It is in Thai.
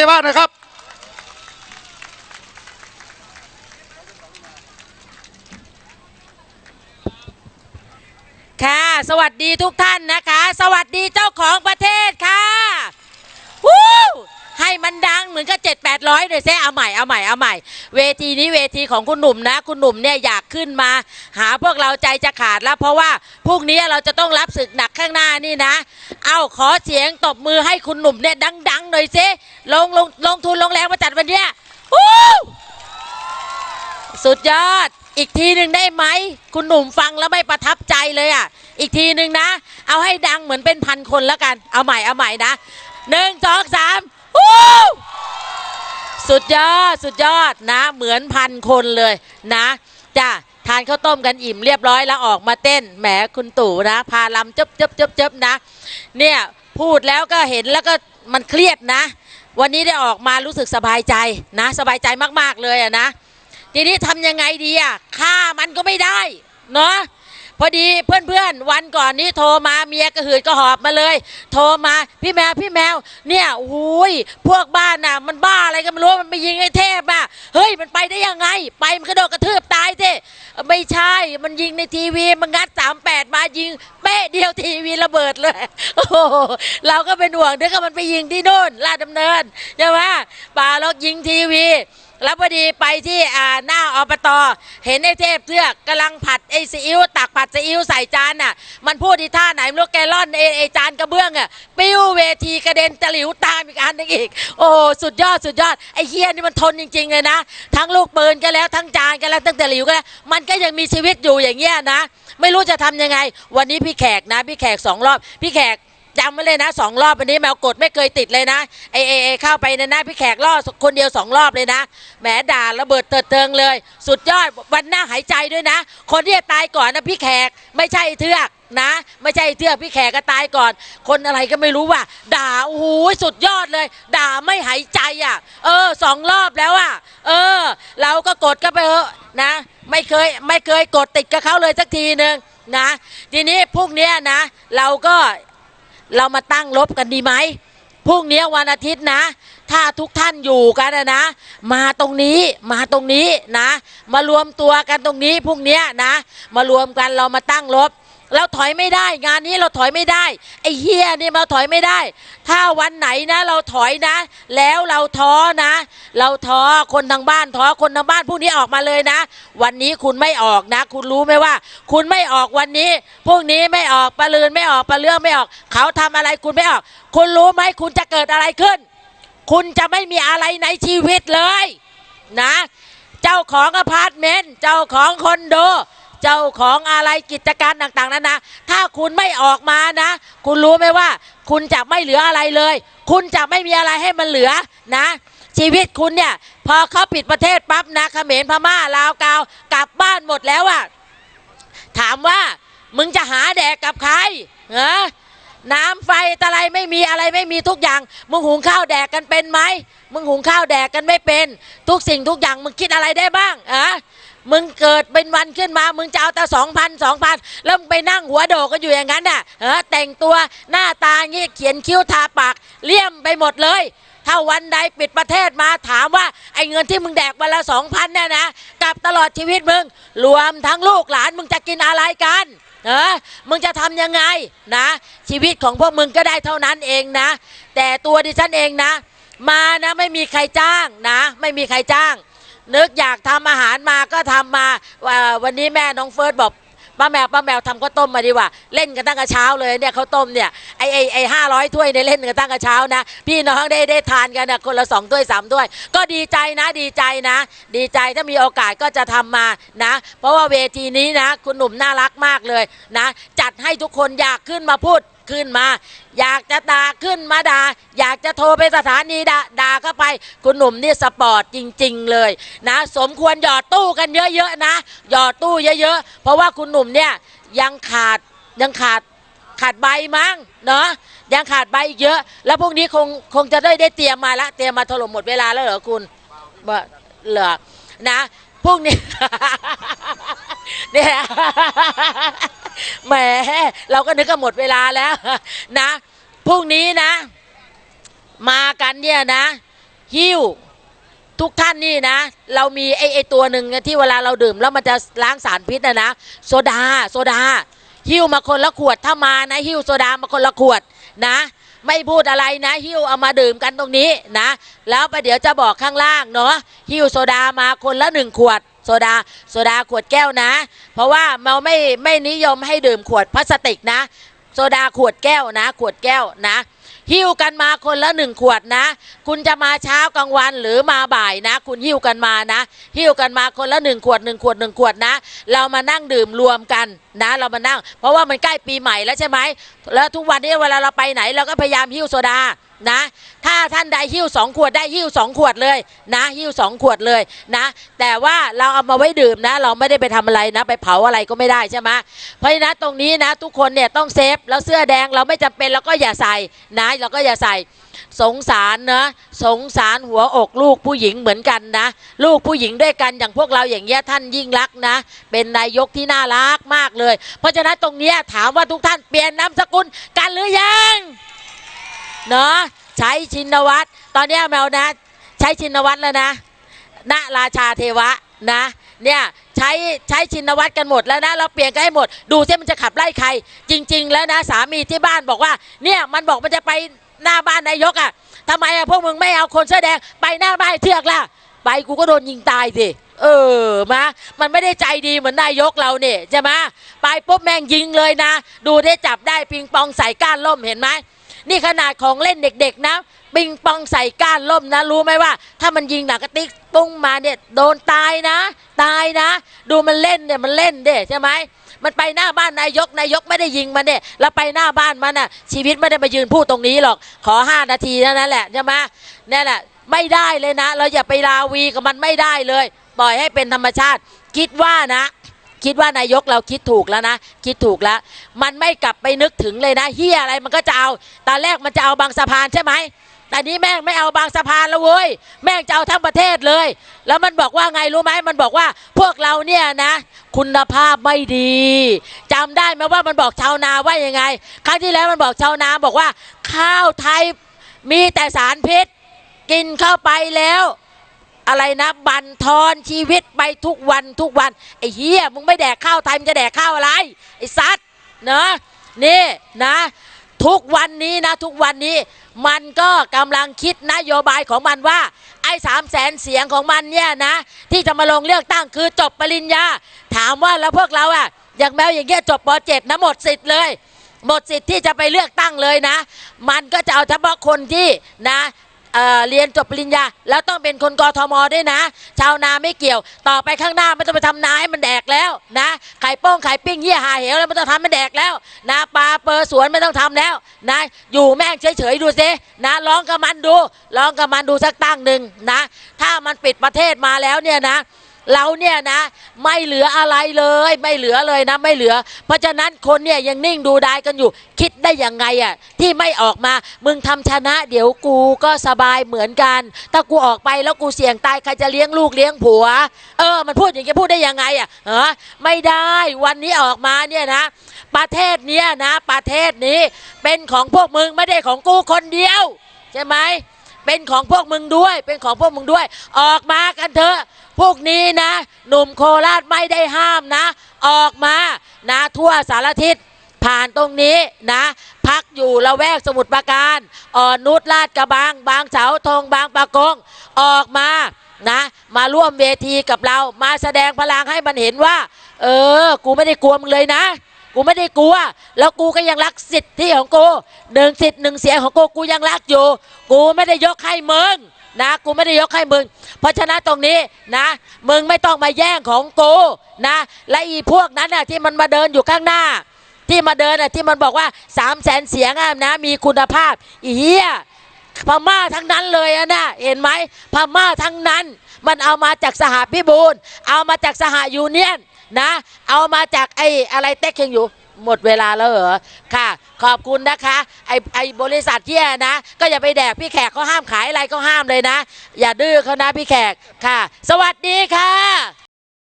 ทวะนะครับ ค่ะ สวัสดีทุกท่านนะคะ สวัสดีเจ้าของประเทศค่ะวู้ให้มันดังเหมือนกับเจ็ด ร้อยเลยเซเอาใหม่เอาใหม่เอาใหม่ เวทีนี้เวทีของคุณหนุ่มนะ คุณหนุ่มเนี่ยอยากขึ้นมา หาพวกเราใจจะขาดแล้ว เพราะว่าพรุ่งนี้เราจะต้องรับศึกหนักข้างหน้านี่นะ เอาขอเสียงตบมือให้คุณหนุ่มเนี่ยดังๆหน่อยซิลงลงลงทุนลงแรงมาจัดวันเนี้ยสุดยอด อีกทีหนึ่งได้ไหม คุณหนุ่มฟังแล้วไม่ประทับใจเลยอะ อีกทีหนึ่งนะ เอาให้ดังเหมือนเป็นพันคนแล้วกัน เอาใหม่ เอาใหม่นะหนึ่งสองสามวู้ สุดยอดสุดยอดนะ เหมือนพันคนเลยนะจ้ะทานข้าวต้มกันอิ่มเรียบร้อยแล้วออกมาเต้นแหมคุณตู่นะ พาลำจบจบจบจบนะ เนี่ยพูดแล้วก็เห็นแล้วก็มันเครียดนะ วันนี้ได้ออกมารู้สึกสบายใจนะ สบายใจมากๆเลยอะนะ ทีนี้ทำยังไงดีอะฆ่ามันก็ไม่ได้ เนาะ พอดีเพื่อนๆวันก่อนนี้โทรมาเมียกระหืดกระหอบมาเลย โทรมาพี่แมวพี่แมว เนี่ยโอ้ยพวกบ้านน่ะ มันบ้าอะไรกันไม่รู้มันไปยิงไอ้เทพอะเฮ้ยมันไปได้ยังไง ไปมันกระโดดกระทืบตายสิไม่ใช่มันยิงในทีวีมันงัดสามแปดมายิงเป๊ะเดียวทีวีระเบิดเลยโอ้โหเราก็เป็นห่วงเดี๋ยวก็มันไปยิงที่โน่นลาดดำเนินใช่ไหมป่าล็อกยิงทีวี แล้วพอดีไปที่อ่าหน้าอบต เห็นไอ้เทพเทือกกำลังผัดไอ้ซีอิ๊วตักผัดซีอิ๊วใส่จานน่ะ มันพูดที่ท่าไหนไม่รู้แกล่อนไอ้ไอ้จานกระเบื้องอะปิ้วเวทีกระเด็นตะหลิวตามอีกอันหนึงอีก โอ้โหสุดยอดสุดยอดไอ้เฮียนี่มันทนจริง ๆเลยนะ ทั้งลูกปืนก็แล้วทั้งจานก็แล้วทั้งตะหลิวก็แล้วมันก็ยังมีชีวิตอยู่อย่างเงี้ยนะ ไม่รู้จะทำยังไง วันนี้พี่แขกนะ พี่แขกสองรอบ พี่แขก จำไว้เลยนะสองรอบวันนี้แมวกดไม่เคยติดเลยนะไอเอเอเข้าไปในหน้าพี่แขกล่อคนเดียวสองรอบเลยนะแหมด่าระเบิดเติดเติงเลย สุดยอดวันหน้าหายใจด้วยนะ คนที่จะตายก่อนนะพี่แขกไม่ใช่เทือกนะ ไม่ใช่เทือกพี่แขกก็ตายก่อน คนอะไรก็ไม่รู้ว่ะด่าโอ้โหสุดยอดเลย ด่าไม่หายใจอะ เออสองรอบแล้วอะ เออ เราก็กดก็ไปเถอนะ ไม่เคยไม่เคยกดติดกับเขาเลยสักทีหนึ่งนะ ทีนี้พวกเนี้ยนะ เราก็ เรามาตั้งลบกันดีไหมพรุ่งนี้วันอาทิตย์นะ ถ้าทุกท่านอยู่กันนะ มาตรงนี้มาตรงนี้นะ มารวมตัวกันตรงนี้พรุ่งนี้นะ มารวมกันเรามาตั้งลบ เราถอยไม่ได้ งานนี้เราถอยไม่ได้ไอ้เฮียนี่เราถอยไม่ได้ ถ้าวันไหนนะ เราถอยนะ แล้วเราท้อนะ เราท้อคนทางบ้านท้อคนทางบ้านพวกนี้ออกมาเลยนะ วันนี้คุณไม่ออกนะ คุณรู้ไหมว่า คุณไม่ออกวันนี้พรุ่งนี้ไม่ออกปลาลืนไม่ออกปลาเรื่องไม่ออก เขาทำอะไรคุณไม่ออก คุณรู้ไหมคุณจะเกิดอะไรขึ้น คุณจะไม่มีอะไรในชีวิตเลยนะ เจ้าของอพาร์ตเมนต์เจ้าของคอนโดเจ้าของอะไรกิจการต่างๆนั้นนะ ถ้าคุณไม่ออกมานะ คุณรู้ไหมว่า คุณจะไม่เหลืออะไรเลย คุณจะไม่มีอะไรให้มันเหลือนะ ชีวิตคุณเนี่ย พอเขาปิดประเทศปั๊บนะเขมรพม่าลาวกาวกลับบ้านหมดแล้วอะถามว่ามึงจะหาแดกกับใครเหรอน้ำไฟอะไรไม่มีอะไรไม่มีทุกอย่าง มึงหุงข้าวแดกกันเป็นไหมมึงหุงข้าวแดกกันไม่เป็น ทุกสิ่งทุกอย่างมึงคิดอะไรได้บ้างอะมึงเกิดเป็นวันขึ้นมา มึงจะเอาแต่สองพันสองพันแล้วมึงไปนั่งหัวโดกกันอยู่อย่างนั้นน่ะเออแต่งตัวหน้าตางี้เขียนคิ้วทาปากเลี่ยมไปหมดเลย ถ้าวันใดปิดประเทศมาถามว่าไอ้เงินที่มึงแดกวันละสองพันเนี่ยนะกับตลอดชีวิตมึง รวมทั้งลูกหลานมึงจะกินอะไรกันเออมึงจะทำยังไงนะ ชีวิตของพวกมึงก็ได้เท่านั้นเองนะ แต่ตัวดิฉันเองนะ มานะไม่มีใครจ้างนะ ไม่มีใครจ้าง นึกอยากทำอาหารมาก็ทำมาว่าวันนี้แม่น้องเฟิร์สบอก ป้าแมวป้าแมวทำข้าวต้มมาดีกว่า เล่นกันตั้งแต่เช้าเลยเนี่ยข้าวต้มเนี่ยไอไอไอห้าร้อยถ้วยเนี่ยเล่นกันตั้งแต่เช้านะ พี่น้องได้ได้ทานกันนะคนละสองถ้วยสามถ้วย ก็ดีใจนะดีใจนะ ดีใจถ้ามีโอกาสก็จะทำมานะ เพราะว่าเวทีนี้นะ คุณหนุ่มน่ารักมากเลยนะ จัดให้ทุกคนอยากขึ้นมาพูดขึ้นมา อยากจะด่าขึ้นมาด่าอยากจะโทรไปสถานีด่าด่าเข้าไป คุณหนุ่มนี่สปอร์ตจริง ๆ เลยนะ สมควรหยอดตู้กันเยอะๆนะ หยอดตู้เยอะๆ เพราะว่าคุณหนุ่มเนี่ยยังขาดยังขาดขาดใบมั้งเนาะยังขาดใบอีกเยอะ แล้วพวกนี้คงคงจะได้ได้เตรียมมาละเตรียมมาถล่มหมดเวลาแล้วเหรอคุณบ่เหรอนะพวกนี้เนี่ย แหมเราก็นึกว่าหมดเวลาแล้วนะพรุ่งนี้นะ มากันเนี่ยนะ หิ้วทุกท่านนี่นะ เรามีไอไอตัวหนึ่งที่เวลาเราดื่มแล้วมันจะล้างสารพิษนะนะโซดาโซดา หิ้วมาคนละขวดถ้ามานะ หิ้วโซดามาคนละขวดนะ ไม่พูดอะไรนะ หิ้วเอามาดื่มกันตรงนี้นะ แล้วไปเดี๋ยวจะบอกข้างล่างเนาะหิ้วโซดามาคนละหนึ่งขวด โซดาโซดาขวดแก้วนะ เพราะว่าเราไม่ไม่นิยมให้ดื่มขวดพลาสติกนะ โซดาขวดแก้วนะ ขวดแก้วนะหิ้วกันมาคนละหนึ่งขวดนะ คุณจะมาเช้ากลางวันหรือมาบ่ายนะ คุณหิ้วกันมานะ หิ้วกันมาคนละหนึ่งขวดหนึ่งขวดหนึ่งขวดนะ เรามานั่งดื่มรวมกันนะ เรามานั่ง เพราะว่ามันใกล้ปีใหม่แล้วใช่ไหมแล้วทุกวันนี้เวลาเราไปไหนเราก็พยายามหิ้วโซดา นะ ถ้าท่านใดหิ้วสองขวดได้หิ้วสองขวดเลยนะหิ้วสองขวดเลยนะ แต่ว่าเราเอามาไว้ดื่มนะ เราไม่ได้ไปทำอะไรนะ ไปเผาอะไรก็ไม่ได้ใช่ไหมเพราะฉะนั้นตรงนี้นะทุกคนเนี่ยต้องเซฟแล้วเสื้อแดงเราไม่จำเป็นเราก็อย่าใส่นะเราก็อย่าใส่สงสารนะสงสารหัวอกลูกผู้หญิงเหมือนกันนะ ลูกผู้หญิงด้วยกันอย่างพวกเราอย่างเงี้ยท่านยิ่งรักนะ เป็นนายกที่น่ารักมากเลย เพราะฉะนั้นตรงเนี้ยถามว่าทุกท่านเปลี่ยนนามสกุลกันหรือยัง เนาะใช้ชินวัตรตอนนี้แมวนะ ใช้ชินวัตรแล้วนะณราชาเทวะนะเนี่ยใช้ใช้ชินวัตรกันหมดแล้วนะเราเปลี่ยนกันให้หมด ดูซิมันจะขับไล่ใคร จริง ๆ แล้วนะสามีที่บ้านบอกว่า เนี่ยมันบอกมันจะไปหน้าบ้านนายกอะ่ะทำไมอะพวกมึงไม่เอาคนเสื้อแดงไปหน้าบ้านเทือกล่ะไปกูก็โดนยิงตายสิเออมามันไม่ได้ใจดีเหมือนนายกเราเนี่ยใช่ไหมไปปุ๊บแม่งยิงเลยนะ ดูได้จับได้ปิงปองใส่ก้านล่มเห็นไหม นี่ขนาดของเล่นเด็กๆนะปิงปองใส่ก้านล่มนะ รู้ไหมว่า ถ้ามันยิงหนักกระติกปุ้งมาเนี่ยโดนตายนะ ตายนะ ดูมันเล่นเนี่ยมันเล่นเด้ใช่ไหมมันไปหน้าบ้านนายกนายกไม่ได้ยิงมันเนี่ยแล้วไปหน้าบ้านมันน่ะ ชีวิตไม่ได้มายืนพูดตรงนี้หรอกขอห้านาทีเท่านั้นแหละใช่ไหมนี่แหละไม่ได้เลยนะ เราอย่าไปลาวีกับมันไม่ได้เลย ปล่อยให้เป็นธรรมชาติ คิดว่านะ คิดว่านายกเราคิดถูกแล้วนะ คิดถูกแล้ว มันไม่กลับไปนึกถึงเลยนะเฮียอะไรมันก็จะเอา ตอนแรกมันจะเอาบางสะพานใช่ไหมแต่นี้แม่งไม่เอาบางสะพานแล้วเว้ย แม่งจะเอาทั้งประเทศเลย แล้วมันบอกว่าไงรู้ไหมมันบอกว่าพวกเราเนี่ยนะ คุณภาพไม่ดีจำได้ไหมว่ามันบอกชาวนาว่ายังไง ครั้งที่แล้วมันบอกชาวนาบอกว่า ข้าวไทยมีแต่สารพิษ กินเข้าไปแล้ว อะไรนะ บันทอนชีวิตไปทุกวันทุกวันไอ้เฮียมึงไม่แดกข้าวไทยมึงจะแดกข้าวอะไรไอ้ซัดเนาะนี่นะ ทุกวันนี้นะทุกวันนี้ มันก็กำลังคิดนโยบายของมันว่า ไอ้สามแสนเสียงของมันเนี่ยนะ ที่จะมาลงเลือกตั้งคือจบปริญญา ถามว่าแล้วพวกเราอะอย่างแมวอย่างเงี้ยจบปเจ็ดนะหมดสิทธิ์เลยหมดสิทธิ์ที่จะไปเลือกตั้งเลยนะ มันก็จะเอาเฉพาะคนที่นะ เอ่อเรียนจบปริญญา แล้วต้องเป็นคนกทมด้วยนะ ชาวนาไม่เกี่ยว ต่อไปข้างหน้าไม่ต้องไปทำนาให้มันแดกแล้วนะไข่โป้งไข่ปิ้งเยี่ยหาเหวแล้วไม่ต้องทำมันแดกแล้วนะปลาเปอร์สวนไม่ต้องทำแล้วนะอยู่แม่งเฉยๆดูซินะร้องกับมันดูร้องกับมันดูสักตั้งหนึ่งนะ ถ้ามันปิดประเทศมาแล้วเนี่ยนะ เราเนี่ยนะ ไม่เหลืออะไรเลย ไม่เหลือเลยนะ ไม่เหลือ เพราะฉะนั้นคนเนี่ยยังนิ่งดูได้กันอยู่ คิดได้ยังไงอะที่ไม่ออกมา มึงทำชนะ เดี๋ยวกูก็สบายเหมือนกัน ถ้ากูออกไปแล้วกูเสี่ยงตายใครจะเลี้ยงลูกเลี้ยงผัว เออ มันพูดอย่างนี้พูดได้ยังไงอะเออไม่ได้วันนี้ออกมาเนี่ยนะ ประเทศเนี้ยนะ ประเทศนี้เป็นของพวกมึงไม่ได้ของกูคนเดียว ใช่ไหม เป็นของพวกมึงด้วย เป็นของพวกมึงด้วย ออกมากันเถอะ พวกนี้นะ หนุ่มโคราชไม่ได้ห้ามนะ ออกมานะทั่วสารทิศผ่านตรงนี้นะ พักอยู่ละแวกสมุทรปราการอ่อนนุชลาดกระบัง บางเสาธงบางปะกง ออกมานะ มาร่วมเวทีกับเรามาแสดงพลังให้มันเห็นว่า เออ กูไม่ได้กลัวมึงเลยนะ กูไม่ได้กลัว แล้วกูก็ยังรักสิทธิของกูหนึ่งสิทธิ์หนึ่งเสียงของกูกูยังรักอยู่ กูไม่ได้ยกให้มึงนะกูไม่ได้ยกให้มึง เพราะฉะนั้นตรงนี้นะมึงไม่ต้องมาแย่งของกูนะและอีพวกนั้นน่ะที่มันมาเดินอยู่ข้างหน้า ที่มาเดินน่ะที่มันบอกว่าสามแสนเสียงนะมีคุณภาพอีเหี้ยพม่าทั้งนั้นเลยอะนะเห็นไหมพม่าทั้งนั้น มันเอามาจากสหพิบูลเอามาจากสหยูเนียน นะ เอามาจากไอ้อะไรเต็กยังอยู่หมดเวลาแล้วเหรอ ค่ะ ขอบคุณนะคะ ไอ้ไอ้บริษัทเที่ยนะ ก็อย่าไปแดกพี่แขกเขาห้ามขายอะไรก็ห้ามเลยนะ อย่าดื้อเขานะพี่แขกค่ะ สวัสดีค่ะ